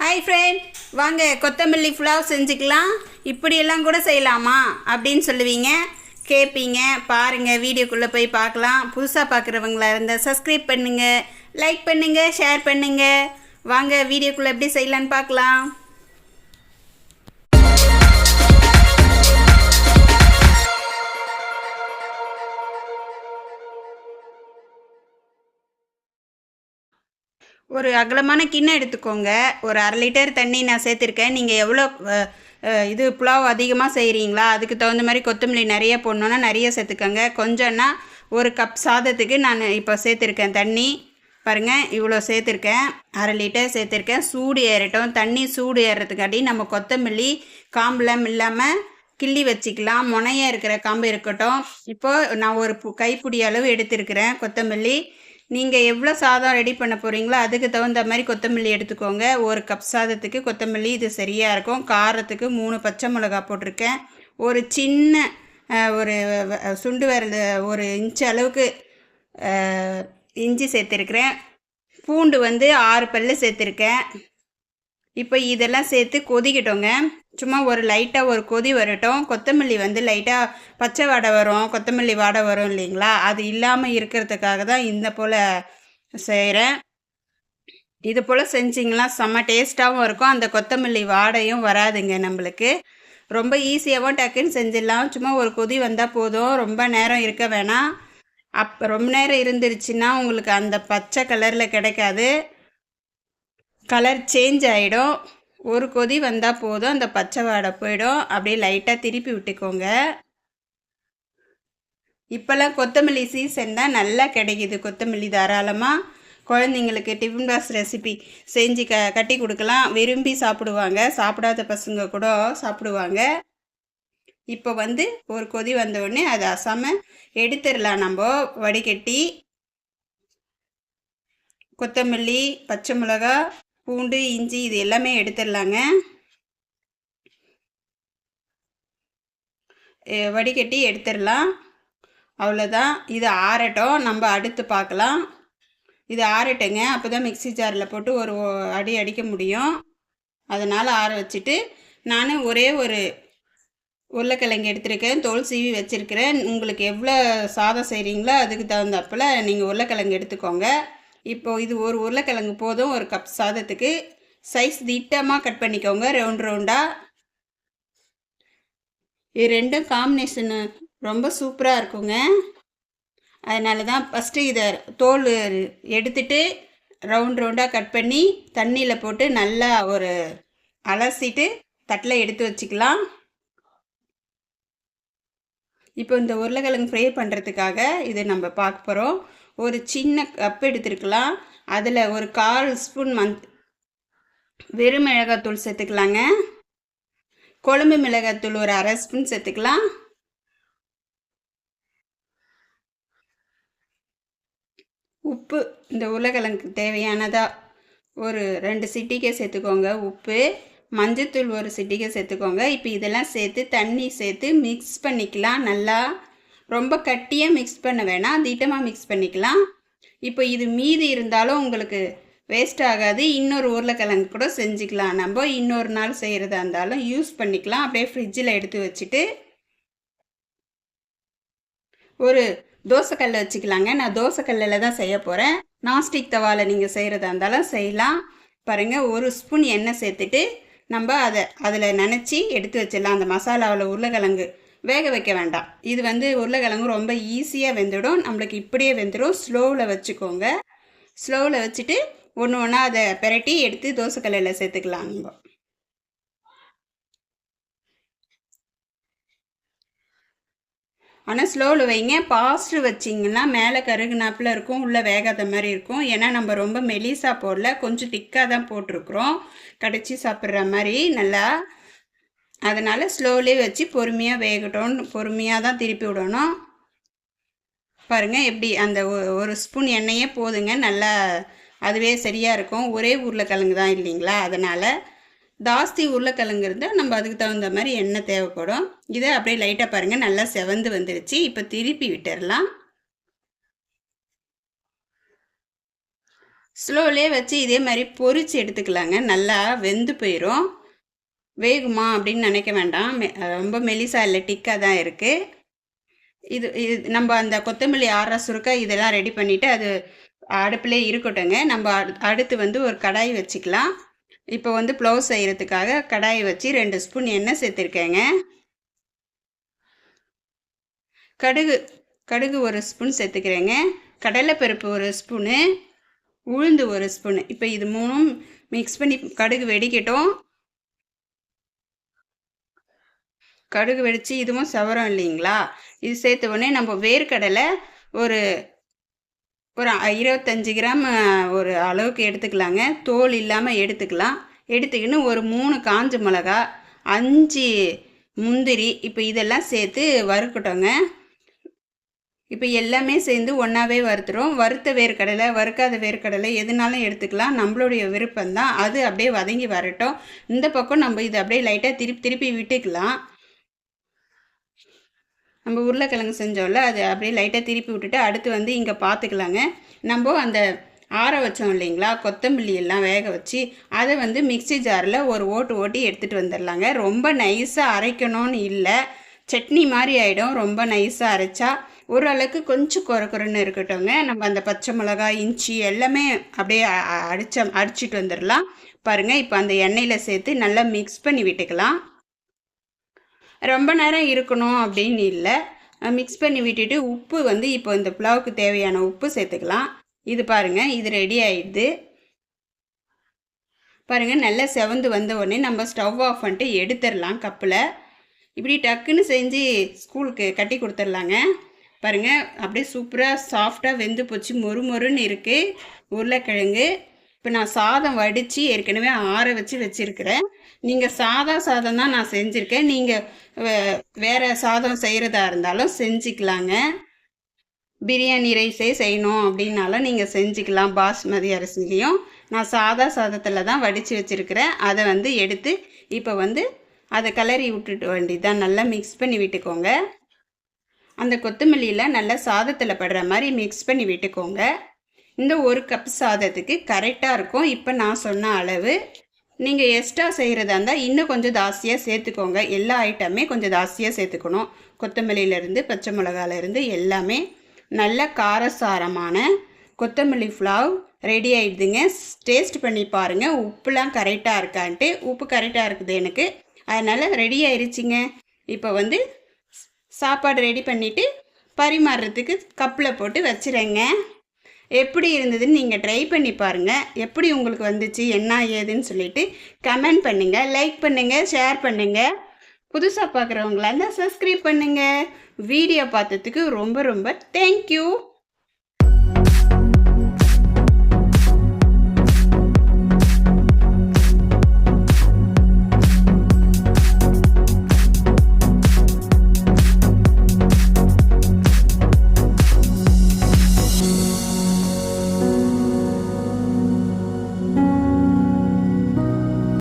Hi friend வாங்க கொத்தமல்லி புலாவ் செஞ்சுக்கலாம். இப்படியெல்லாம் கூட செய்யலாமா? அப்படின்னு சொல்லுவீங்க. கேட்பீங்க பாருங்கள் வீடியோக்குள்ளே போய் பார்க்கலாம். புதுசாக பார்க்குறவங்களா இருந்தால் சப்ஸ்கிரைப் பண்ணுங்கள் லைக் பண்ணுங்கள் ஷேர் பண்ணுங்கள் வாங்க வீடியோக்குள்ளே எப்படி செய்யலான்னு பார்க்கலாம். ஒரு அகலமான கிண்ணம் எடுத்துக்கோங்க. ஒரு அரை லிட்டர் தண்ணி நான் சேர்த்துருக்கேன். நீங்கள் எவ்வளோ இது புலாவ் அதிகமாக செய்கிறீங்களா அதுக்கு தகுந்த மாதிரி கொத்தமல்லி நிறைய போடணுன்னா நிறைய சேர்த்துக்கோங்க. கொஞ்சம்னா ஒரு கப் சாதத்துக்கு நான் இப்போ சேர்த்துருக்கேன் தண்ணி. பாருங்கள் இவ்வளோ சேர்த்துருக்கேன். அரை லிட்டர் சேர்த்துருக்கேன். சூடு ஏறட்டும். தண்ணி சூடு ஏறுறதுக்காட்டி நம்ம கொத்தமல்லி காம்பெலாம் இல்லாமல் கிள்ளி வச்சுக்கலாம். முனையாக இருக்கிற காம்பு இருக்கட்டும். இப்போது நான் ஒரு பு- கைப்பிடி அளவு எடுத்திருக்கிறேன் கொத்தமல்லி. நீங்கள் எவ்வளோ சாதம் ரெடி பண்ண போகிறீங்களோ அதுக்கு தகுந்த மாதிரி கொத்தமல்லி எடுத்துக்கோங்க. ஒரு கப் சாதத்துக்கு கொத்தமல்லி இது சரியாக இருக்கும். காரத்துக்கு மூணு பச்சை மிளகா போட்டிருக்கேன். ஒரு சின்ன ஒரு சுண்டு விரல் ஒரு இன்ச்சு அளவுக்கு இஞ்சி சேர்த்துருக்கிறேன். பூண்டு வந்து ஆறு பல்லு சேர்த்துருக்கேன். இப்போ இதெல்லாம் சேர்த்து கொதிக்கிட்டோங்க. சும்மா ஒரு லைட்டாக ஒரு கொதி வரட்டும். கொத்தமல்லி வந்து லைட்டாக பச்சை வாடை வரும். கொத்தமல்லி வாடை வரும் இல்லைங்களா? அது இல்லாமல் இருக்கிறதுக்காக தான் இந்த போல் செய்கிறேன் இது போல் செஞ்சிங்கன்னா செம்ம டேஸ்ட்டாகவும் இருக்கும். அந்த கொத்தமல்லி வாடையும் வராதுங்க நம்மளுக்கு. ரொம்ப ஈஸியாகவும் டக்குன்னு செஞ்சிடலாம். சும்மா ஒரு கொதி வந்தால் போதும். ரொம்ப நேரம் இருக்க வேணாம். அப் ரொம்ப நேரம் இருந்துருச்சுன்னா உங்களுக்கு அந்த பச்சை கலரில் கிடைக்காது. கலர் சேஞ்ச் ஆகிடும் ஒரு கொதி வந்தால் போதும். அந்த பச்சை வாடை போயிடும். அப்படியே லைட்டாக திருப்பி விட்டுக்கோங்க. இப்போல்லாம் கொத்தமல்லி சீசன் தான். நல்லா கிடைக்குது கொத்தமல்லி தாராளமாக குழந்தைங்களுக்கு டிஃபன் பாக்ஸ் ரெசிபி செஞ்சு க கட்டி கொடுக்கலாம். விரும்பி சாப்பிடுவாங்க. சாப்பிடாத பசங்க கூட சாப்பிடுவாங்க. இப்போ வந்து ஒரு கொதி வந்தவுடனே அதை அசாம எடுத்துடலாம். நம்ம வடிகட்டி கொத்தமல்லி பச்சை மிளகா பூண்டு இஞ்சி இது எல்லாமே எடுத்துடலாங்க. வடிகட்டி எடுத்துடலாம். அவ்வளோதான் இது ஆறட்டும். நம்ம அடுத்து பார்க்கலாம். இது ஆறட்டுங்க. அப்போ தான் மிக்ஸி ஜாரில் போட்டு ஒரு அடி அடிக்க முடியும். அதனால் ஆற வச்சுட்டு நான் ஒரே ஒரு உருளைக்கிழங்கு எடுத்திருக்கேன். தோல் சீவி வச்சுருக்கிறேன். உங்களுக்கு எவ்வளோ சாதம் செய்கிறீங்களோ அதுக்கு தகுந்தாப்பில் நீங்கள் உருளைக்கிழங்கு எடுத்துக்கோங்க. இப்போது இது ஒரு உருளைக்கிழங்கு போதும் ஒரு கப் சாதத்துக்கு. சைஸ் திட்டமாக கட் பண்ணிக்கோங்க ரவுண்ட் ரவுண்டாக இது ரெண்டும் காம்பினேஷனு ரொம்ப சூப்பராக இருக்குங்க. அதனால தான் ஃபஸ்ட்டு இதை தோல் எடுத்துட்டு ரவுண்ட் ரவுண்டாக கட் பண்ணி தண்ணியில் போட்டு நல்லா ஒரு அலசிட்டு தட்டில் எடுத்து வச்சுக்கலாம். இப்போ இந்த உருளைக்கிழங்கு ஃப்ரை பண்ணுறதுக்காக இது நம்ம பார்க்க போகிறோம் ஒரு சின்ன கப் எடுத்துருக்கலாம். அதில் ஒரு கால் ஸ்பூன் மந்த் வெறும் மிளகாத்தூள் சேர்த்துக்கலாங்க. கொழும்பு மிளகாத்தூள் ஒரு அரை ஸ்பூன் சேர்த்துக்கலாம். உப்பு இந்த உருளைக்கிழங்குக்கு தேவையானதாக ஒரு ரெண்டு சிட்டிக்கை சேர்த்துக்கோங்க. உப்பு மஞ்சத்தூள் ஒரு சிட்டிக்கை சேர்த்துக்கோங்க. இப்போ இதெல்லாம் சேர்த்து தண்ணி சேர்த்து மிக்ஸ் பண்ணிக்கலாம். நல்லா ரொம்ப கட்டியாக மிக்ஸ் பண்ண வேணாம். திட்டமாக மிக்ஸ் பண்ணிக்கலாம். இப்போ இது மீதி இருந்தாலும் உங்களுக்கு வேஸ்ட் ஆகாது. இன்னொரு உருளைக்கிழங்கு கூட செஞ்சுக்கலாம். நம்ம இன்னொரு நாள் செய்கிறதா இருந்தாலும் யூஸ் பண்ணிக்கலாம். அப்படியே ஃப்ரிட்ஜில் எடுத்து வச்சுட்டு ஒரு தோசைக்கல்லை வச்சுக்கலாங்க. நான் தோசைக்கல்லில் தான் செய்ய போகிறேன் நாஸ்டிக் தவாவில் நீங்கள் செய்கிறதா இருந்தாலும் செய்யலாம். பாருங்கள் ஒரு ஸ்பூன் எண்ணெய் சேர்த்துட்டு நம்ம அதை அதில் நினச்சி எடுத்து வச்சிடலாம். அந்த மசாலாவில் உருளைக்கிழங்கு வேக வைக்க வேண்டாம். இது வந்து உருளைக்கிழங்கு ரொம்ப ஈஸியாக வெந்துடும். நம்மளுக்கு இப்படியே வெந்துடும். ஸ்லோவில் வச்சுக்கோங்க. ஸ்லோவில் வச்சுட்டு ஒன்று ஒன்றா அதை பிரட்டி எடுத்து தோசைக்கல்லில் சேர்த்துக்கலாம் நம்ம. ஆனால் ஸ்லோவில் வைங்க. பாஸ்ட்டு வச்சிங்கன்னா மேலே கருகுனாப்பில் இருக்கும். உள்ளே வேகாத மாதிரி இருக்கும். ஏன்னா நம்ம ரொம்ப மெலிசா போடல. கொஞ்சம் திக்காக தான் போட்டிருக்குறோம். கடிச்சு சாப்பிட்ற மாதிரி நல்லா அதனால் ஸ்லோலி வச்சு பொறுமையாக வேகட்டும். பொறுமையாக தான் திருப்பி விடணும். பாருங்கள் எப்படி அந்த ஒ- ஒரு ஸ்பூன் எண்ணெயே போதுங்க. நல்லா அதுவே சரியாக இருக்கும். ஒரே உருளைக்கிழங்கு தான் இல்லைங்களா? அதனால் ஜாஸ்தி உருளைக்கிழங்கு இருந்தால் நம்ம அதுக்கு தகுந்த மாதிரி எண்ணெய் தேவைப்படும். இதை அப்படியே லைட்டாக பாருங்கள் நல்லா செவந்து வந்துருச்சு. இப்போ திருப்பி விட்டுடலாம் ஸ்லோலே வச்சு இதே மாதிரி பொறிச்சு எடுத்துக்கலாங்க. நல்லா வெந்து போயிடும் வேகுமா அப்படின்னு நினைக்க வேண்டாம். மெ- ரொம்ப மெலிசா இல்லை டிக்காக தான் இருக்குது இது இது நம்ம அந்த கொத்தமல்லி ஆற சுருக்க இதெல்லாம் ரெடி பண்ணிவிட்டு அது அடுப்பிலே இருக்கட்டுங்க. நம்ம அடுத்து வந்து ஒரு கடாய் வச்சுக்கலாம். இப்போ வந்து ப்ளவுஸ் செய்கிறதுக்காக கடாய் வச்சு ரெண்டு ஸ்பூன் எண்ணெய் சேர்த்துருக்கேங்க. கடுகு கடுகு ஒரு ஸ்பூன் சேர்த்துக்கிறேங்க. கடலைப்பருப்பு ஒரு ஸ்பூனு. உளுந்து ஒரு ஸ்பூனு. இப்போ இது மூணும் மிக்ஸ் பண்ணி கடுகு வெடிக்கட்டும். கடுகு வெடித்து இதுவும் சவரம் இல்லைங்களா? இது சேர்த்த உடனே நம்ம வேர்க்கடலை ஒரு ஒரு இருபத்தஞ்சி கிராம் ஒரு அளவுக்கு எடுத்துக்கலாங்க. தோல் இல்லாமல் எடுத்துக்கலாம். எடுத்துக்கின்னு ஒரு மூணு காஞ்ச மிளகா அஞ்சு முந்திரி இப்போ இதெல்லாம் சேர்த்து வறுக்கட்டோங்க. இப்போ எல்லாமே சேர்ந்து ஒன்றாவே வறுத்துரும். வறுத்த வேர்க்கடலை வறுக்காத வேர்க்கடலை எதுனாலும் எடுத்துக்கலாம். நம்மளுடைய விருப்பம்தான். அது அப்படியே வதங்கி வரட்டும். இந்த பக்கம் நம்ம இதை அப்படியே லைட்டாக திருப்பி திருப்பி விட்டுக்கலாம். நம்ம உருளைக்கிழங்கு செஞ்சோம்ல அது அப்படியே லைட்டாக திருப்பி விட்டுட்டு அடுத்து வந்து இங்கே பார்த்துக்கலாங்க நம்ம அந்த ஆற வச்சோம் இல்லைங்களா கொத்தமல்லி எல்லாம் வேக வச்சு அதை வந்து மிக்ஸி ஜாரில் ஒரு ஓட்டு ஓட்டி எடுத்துகிட்டு வந்துடலாங்க. ரொம்ப நைஸாக அரைக்கணும்னு இல்லை சட்னி மாதிரி ஆகிடும் ரொம்ப நைஸாக அரைச்சா ஓரளவுக்கு கொஞ்சம் குறக்குறன்னு இருக்கட்டும்ங்க. நம்ம அந்த பச்சை மிளகாய் இஞ்சி எல்லாமே அப்படியே அ- அடிச்ச அடிச்சிட்டு வந்துடலாம். பாருங்கள் இப்போ அந்த எண்ணெயில் சேர்த்து நல்லா மிக்ஸ் பண்ணி விட்டுக்கலாம். ரொம்ப நேரம் இருக்கணும் அப்படின்னு இல்லை. மிக்ஸ் பண்ணி விட்டுட்டு உப்பு வந்து இப்போ இந்த புலாவுக்கு தேவையான உப்பு சேர்த்துக்கலாம். இது பாருங்கள் இது ரெடி ஆயிடுது. பாருங்கள் நல்லா செவந்து வந்த உடனே நம்ம ஸ்டவ் ஆஃப் பண்ணிட்டு எடுத்துடலாம் கப்பில். இப்படி டக்குன்னு செஞ்சு ஸ்கூலுக்கு கட்டி கொடுத்துர்லாங்க பாருங்கள் அப்படியே சூப்பராக சாஃப்டாக வெந்து போச்சு. மொறு மொறுன்னு இருக்குது உருளைக்கிழங்கு இப்போ நான் சாதம் வடித்து ஏற்கனவே ஆற வச்சு வச்சுருக்கிறேன். நீங்கள் சாதா சாதம் தான் நான் செஞ்சுருக்கேன். நீங்கள் வேறு சாதம் செய்கிறதா இருந்தாலும் செஞ்சுக்கலாங்க. பிரியாணி ரைஸே செய்யணும் அப்படின்னாலும் நீங்கள் செஞ்சுக்கலாம் பாஸ்மதி அரிசிலையும். நான் சாதா சாதத்தில் தான் வடித்து வச்சுருக்கிறேன். அதை வந்து எடுத்து இப்போ வந்து அதை கிளறி விட்டுட்டு வேண்டிதான் நல்லா மிக்ஸ் பண்ணி விட்டுக்கோங்க. அந்த கொத்தமல்லியில் நல்லா சாதத்தில் படுற மாதிரி மிக்ஸ் பண்ணி விட்டுக்கோங்க. இந்த ஒரு கப் சாதத்துக்கு கரெக்டாக இருக்கும். இப்போ நான் சொன்ன அளவு. நீங்கள் எக்ஸ்ட்ரா செய்கிறதா இருந்தால் இன்னும் கொஞ்சம் ஜாஸ்தியாக சேர்த்துக்கோங்க. எல்லா ஐட்டமே கொஞ்சம் ஜாஸ்தியாக சேர்த்துக்கணும். கொத்தமல்லியிலேருந்து பச்சை மிளகாலேருந்து எல்லாமே நல்ல காரசாரமான கொத்தமல்லி ஃப்ளாவ் ரெடி ஆகிடுதுங்க டேஸ்ட் பண்ணி பாருங்கள் உப்புலாம் கரெக்டாக இருக்கான்ட்டு. உப்பு கரெக்டாக இருக்குது எனக்கு. அதனால் ரெடி ஆயிடுச்சிங்க இப்போ வந்து சாப்பாடு ரெடி பண்ணிவிட்டு பரிமாறுறதுக்கு கப்பில் போட்டு வச்சுருங்க எப்படி இருந்ததுன்னு நீங்கள் ட்ரை பண்ணி பாருங்கள் எப்படி உங்களுக்கு வந்துச்சு என்ன ஏதுன்னு சொல்லிட்டு கமெண்ட் பண்ணுங்கள் லைக் பண்ணுங்கள் ஷேர் பண்ணுங்கள் புதுசாக பார்க்குறவங்களா இருந்தால் சப்ஸ்கிரைப் பண்ணுங்கள் வீடியோ பார்த்ததுக்கு ரொம்ப ரொம்ப தேங்க்யூ